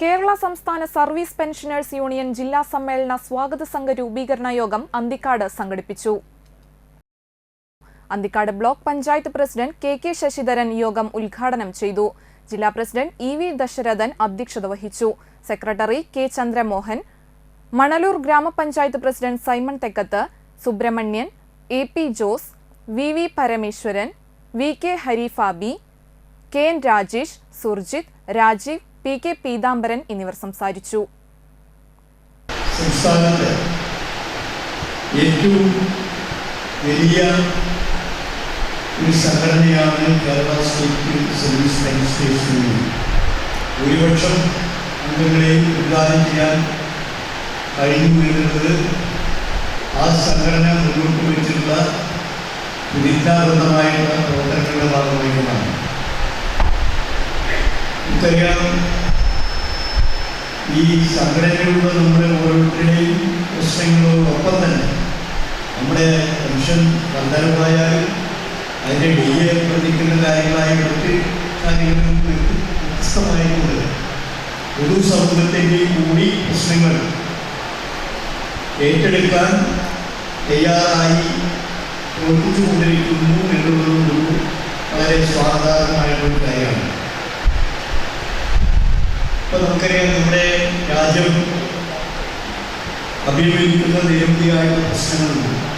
കേരള സംസ്ഥാന service pensioners union ജില്ലാ സമ്മേളന സ്വാഗത സംഘ രൂപീകരണ യോഗം അന്തിക്കാട് സംഘടിപ്പിച്ചു. Anthikkad block panchayat president K K Sasidharan യോഗം ഉദ്ഘാടനം ചെയ്തു. ജില്ലാ പ്രസിഡന്റ് ഇ വി ദശരഥൻ അധ്യക്ഷത വഹിച്ചു. സെക്രട്ടറി കെ ചന്ദ്രമോഹൻ മണലൂർ ഗ്രാമപഞ്ചായത്ത് president Simon Thekkath Subramanian A P Jose V V Parameswaran V K Harifabi K N Rajesh Surjith Rajeev P K Peethambaran എന്നിവർ സംസാരിച്ചു. സംസ്ഥാനത്ത് വലിയ ആ സംഘടന മുന്നോട്ട് വെച്ചിട്ടുള്ള വിരുദ്ധാബദ്ധമായിട്ടുള്ള പ്രവർത്തനങ്ങളുടെ ഭാഗമായിട്ടാണ്. നമുക്കറിയാം ഈ സംഘടനയിലൂടെ നമ്മുടെ ഓരോരുത്തരുടെയും പ്രശ്നങ്ങളോടൊപ്പം തന്നെ നമ്മുടെ പെൻഷൻ വർധനമായാലും അതിന്റെ ഡി എ പ്രതിക്കുന്ന കാര്യങ്ങളായ മറ്റ് കാര്യങ്ങളും വ്യത്യസ്തമായിക്കൊണ്ട് പൊതുസമൂഹത്തിന്റെയും കൂടി പ്രശ്നങ്ങൾ ഏറ്റെടുക്കാൻ തയ്യാറായി പ്രവർത്തിച്ചുകൊണ്ടിരിക്കുന്നു എന്നുള്ളത് ഒരു വളരെ സ്വാഗതാർഹമായിട്ടുള്ള കാര്യമാണ്. ഇപ്പം നമുക്കറിയാം നമ്മുടെ അഭിമുഖീകരിക്കുന്ന നിരവധിയായ പ്രശ്നങ്ങളുണ്ട്.